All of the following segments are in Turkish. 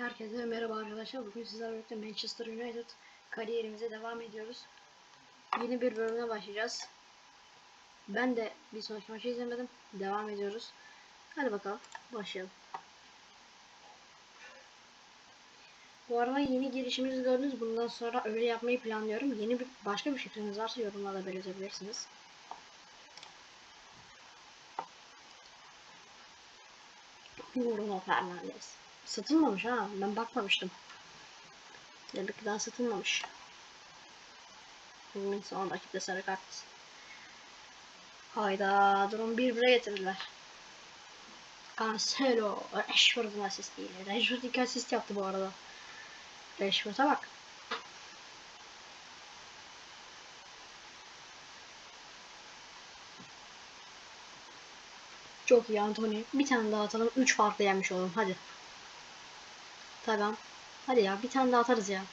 Herkese merhaba arkadaşlar. Bugün sizlerle birlikte Manchester United kariyerimize devam ediyoruz. Yeni bir bölümüne başlayacağız. Ben de bir sonraki maçı izlemedim. Devam ediyoruz. Hadi bakalım başlayalım. Bu arada yeni girişimizi gördünüz. Bundan sonra öyle yapmayı planlıyorum. Yeni bir başka bir fikriniz varsa yorumlarda belirtebilirsiniz. Bruno Fernandes. Satılmamış ha. Ben bakmamıştım. Demek ki daha satılmamış. Bugün son dakikada sarı kart. Hayda durum bir bire getirdiler. Cancelo. Rashford'un asistiyle. Rashford iki asist yaptı bu arada. Rashford'a bak. Çok iyi Anthony. Bir tane daha atalım. 3 farklı yenmiş olalım. Hadi. Tamam. Hadi ya bir tane daha atarız ya.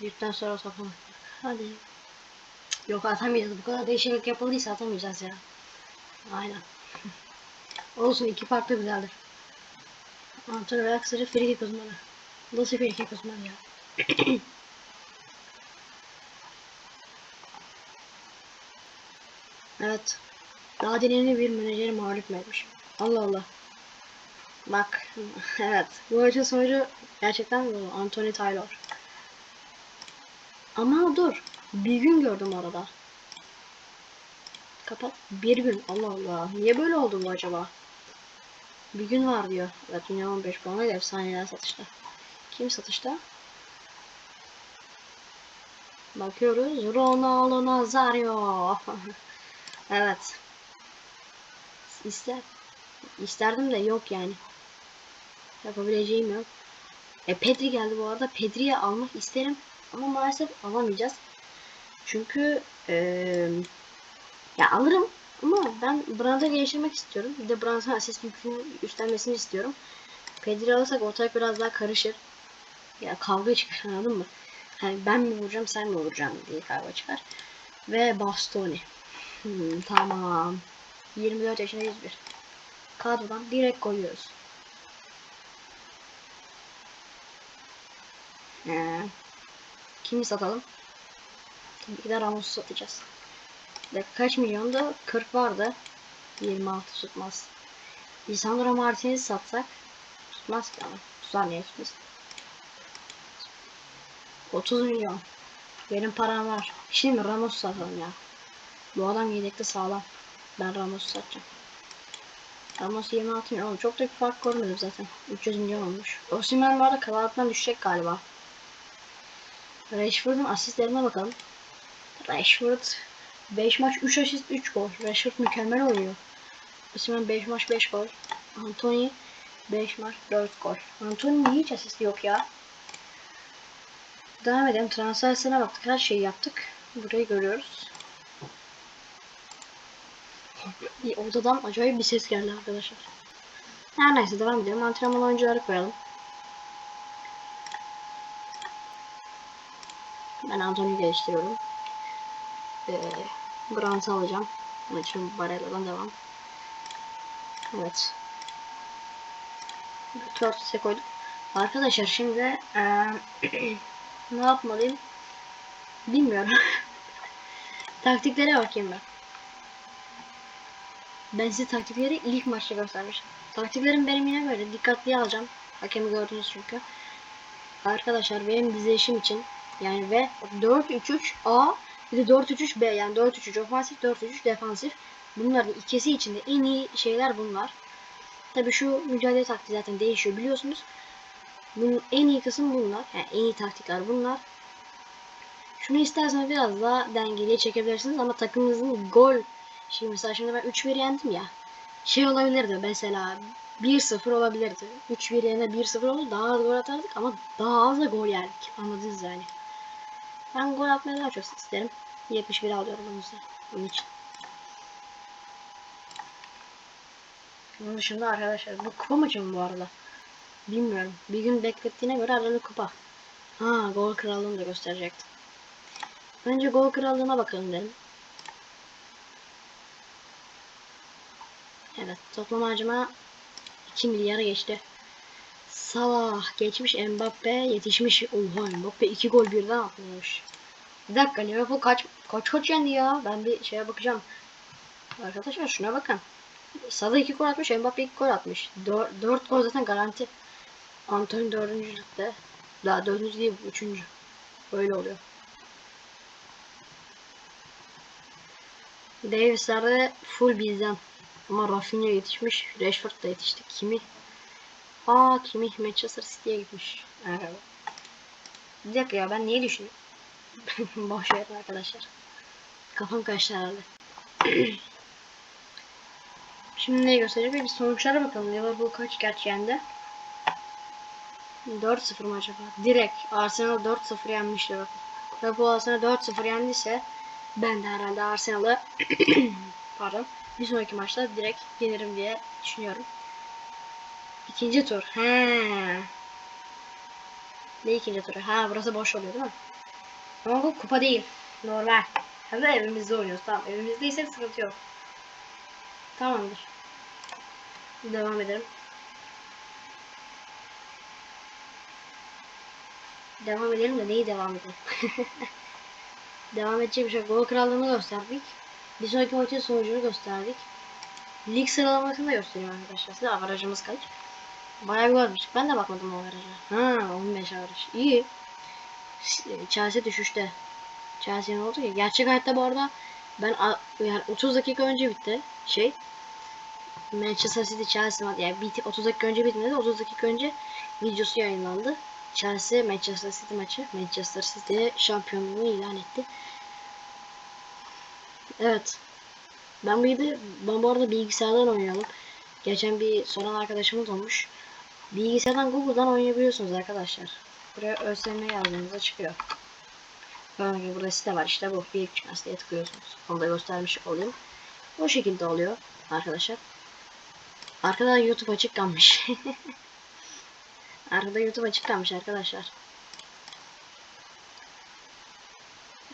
Büyükten sonra sokalım. Hadi. Yok atamayacağız. Bu kadar değişiklik yapıldıysa atamayacağız ya. Aynen. Olsun iki farklı güzeldir. Antony ve Aksarı free kick uzmanı. Nasıl free kick uzmanı ya? evet. Daha deneyimli bir menajeri mağlup etmiş. Allah Allah. Bak, evet. Bu maçın sonucu gerçekten bu. Anthony Taylor. Ama dur. Bir gün gördüm arada. Kapat. Bir gün. Allah Allah. Niye böyle oldu bu acaba? Bir gün var diyor. Evet dünya 15 puanıyla efsaneler satışta. Kim satışta? Bakıyoruz. Ronaldo Nazario. evet. İster. İsterdim de yok yani. Yapabileceğim yok. E Pedri geldi bu arada. Pedri'yi almak isterim. Ama maalesef alamayacağız. Çünkü eee ya alırım ama ben Brandt'ı geliştirmek istiyorum. Bir de Brandt'ın asist yükünü üstlenmesini istiyorum. Pedri alırsak ortalık biraz daha karışır. Ya kavga çıkar anladın mı? Hani ben mi vuracağım sen mi vuracaksın diye kavga çıkar. Ve Bastoni. Hmm, tamam. 24 yaşında 101. Kadrodan direkt koyuyoruz. Ee, kimi satalım? Tabii ki de Ramos'u satacağız. Ve kaç milyonda? 40 vardı. 26 tutmaz. Lisandro Martinez satsak tutmaz ki ama. Tutar niye tutmaz? 30 milyon. Benim param var. Şimdi Ramos satalım ya. Bu adam yedekte sağlam. Ben Ramos'u satacağım. Ramos 26 milyon. Çok da bir fark görmedim zaten. 300 milyon olmuş. Osimhen bu arada kanattan düşecek galiba. Rashford'un asistlerine bakalım. Rashford 5 maç 3 asist 3 gol. Rashford mükemmel oynuyor. Osimhen 5 maç 5 gol. Anthony 5 maç 4 gol. Anthony'nin hiç asist yok ya. Devam edelim. Transfer listesine baktık. Her şeyi yaptık. Burayı görüyoruz. Odadan acayip bir ses geldi arkadaşlar. Her neyse devam edelim. Antrenman oyuncuları koyalım. Ben Anthony'yi geliştiriyorum. Ee, Grant'ı alacağım. Bunun için Barella'dan devam. Evet. Turtles'e koyduk. Arkadaşlar şimdi ee, ne yapmalıyım? Bilmiyorum. Taktiklere bakayım ben. Ben size taktikleri ilk maçta göstermiştim. Taktiklerim benim yine böyle dikkatli alacağım. Hakemi gördünüz çünkü. Arkadaşlar benim dizilişim için yani ve 4-3-3 A bir de 4-3-3 B yani 4-3-3 ofansif 4-3-3 defansif. Bunların ikisi içinde en iyi şeyler bunlar. Tabi şu mücadele taktiği zaten değişiyor biliyorsunuz. Bunun en iyi kısım bunlar. Yani en iyi taktikler bunlar. Şunu isterseniz biraz daha dengeliye çekebilirsiniz ama takımınızın gol Şimdi mesela şimdi ben 3-1 yendim ya. Şey olabilirdi mesela 1-0 olabilirdi. 3-1 yerine 1-0 olur daha az gol atardık ama daha az da gol yerdik. Anladınız yani. Ben gol atmayı daha çok isterim. 71 alıyorum için. Bunun için. Bunun dışında arkadaşlar bu kupa maçı mı bu arada? Bilmiyorum. Bir gün beklettiğine göre herhalde kupa. Ha gol krallığını da gösterecektim. Önce gol krallığına bakalım dedim. Evet toplam harcama 2 milyara geçti. Salah geçmiş Mbappe yetişmiş. Oha Mbappe 2 gol birden atmış. Bir dakika Liverpool kaç kaç kaç yendi ya? Ben bir şeye bakacağım. Arkadaşlar şuna bakın. Salah 2 gol atmış, Mbappe 2 gol atmış. 4, 4 gol zaten garanti. 4. ligde. Daha 4. değil, 3. Böyle oluyor. Davis'lerde full bizden. Ama Rafinha yetişmiş. Rashford da yetişti. Kimi? Aa Kimi Manchester City'ye gitmiş. Evet. Bir dakika ya ben niye düşünüyorum? Boş verin arkadaşlar. Kafam kaçtı herhalde. Şimdi ne göstereyim? Bir sonuçlara bakalım. Liverpool kaç gerçi yendi? 4-0 mı acaba? Direkt Arsenal 4-0 yenmiş Liverpool. Liverpool Arsenal 4-0 yendiyse ben de herhalde Arsenal'ı pardon bir sonraki maçta direkt yenirim diye düşünüyorum. İkinci tur. He. Ne ikinci turu? Ha burası boş oluyor değil mi? Ama bu kupa değil. Normal. Hem de evimizde oynuyoruz. Tamam evimizdeyse sıkıntı yok. Tamamdır. Devam edelim. Devam edelim de neyi devam edelim? devam edecek bir şey. Gol krallığını gösterdik. Bir sonraki maçın sonucunu gösterdik. Lig sıralamasını da göstereyim arkadaşlar. Size avarajımız kaç? Bayağı bir varmış. Ben de bakmadım o avaraja. Ha 15 avaraj. İyi. Chelsea düşüşte. Chelsea ne oldu ki? Gerçek hayatta bu arada ben yani 30 dakika önce bitti şey. Manchester City Chelsea maçı yani biti 30 dakika önce bitmedi. 30 dakika önce videosu yayınlandı. Chelsea Manchester City maçı. Manchester City şampiyonluğunu ilan etti. Evet. Ben bu ben bu arada bilgisayardan oynuyorum. Geçen bir soran arkadaşımız olmuş. Bilgisayardan Google'dan oynayabiliyorsunuz arkadaşlar. Buraya ÖSYM yazdığınızda çıkıyor. Gördüğünüz gibi burada site var işte bu. Bir çıkmaz diye tıklıyorsunuz. Onu da göstermiş olayım. O şekilde oluyor arkadaşlar. Arkada YouTube açık kalmış. Arkada YouTube açık kalmış arkadaşlar.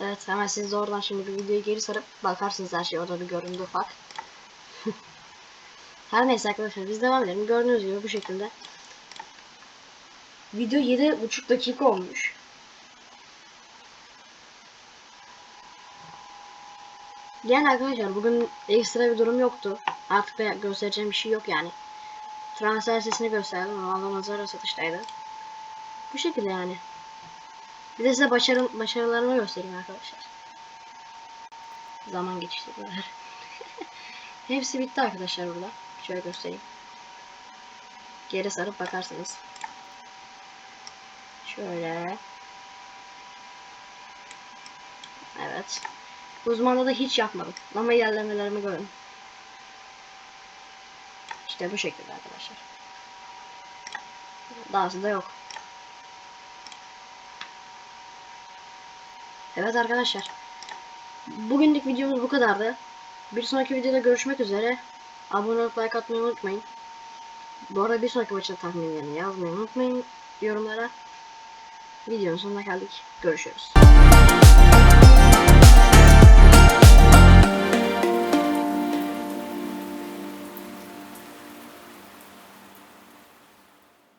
Evet hemen siz de oradan şimdi bir videoyu geri sarıp bakarsınız her şey orada bir göründü ufak. her neyse arkadaşlar biz devam edelim. Gördüğünüz gibi bu şekilde. Video 7,5 dakika olmuş. Yani arkadaşlar bugün ekstra bir durum yoktu. Artık da göstereceğim bir şey yok yani. Transfer sesini gösterdim. Ronaldo Nazario satıştaydı. Bu şekilde yani. Bir de size başarı, başarılarımı göstereyim arkadaşlar. Zaman geçiştirdiler. Hepsi bitti arkadaşlar burada. Şöyle göstereyim. Geri sarıp bakarsınız. Şöyle. Evet. Uzmanda da hiç yapmadım. Ama ilerlemelerimi görün. İşte bu şekilde arkadaşlar. Dahası da yok. Evet arkadaşlar. Bugünlük videomuz bu kadardı. Bir sonraki videoda görüşmek üzere. Abone olup like atmayı unutmayın. Bu arada bir sonraki maçın tahminlerini yazmayı unutmayın yorumlara. Videonun sonuna geldik. Görüşürüz.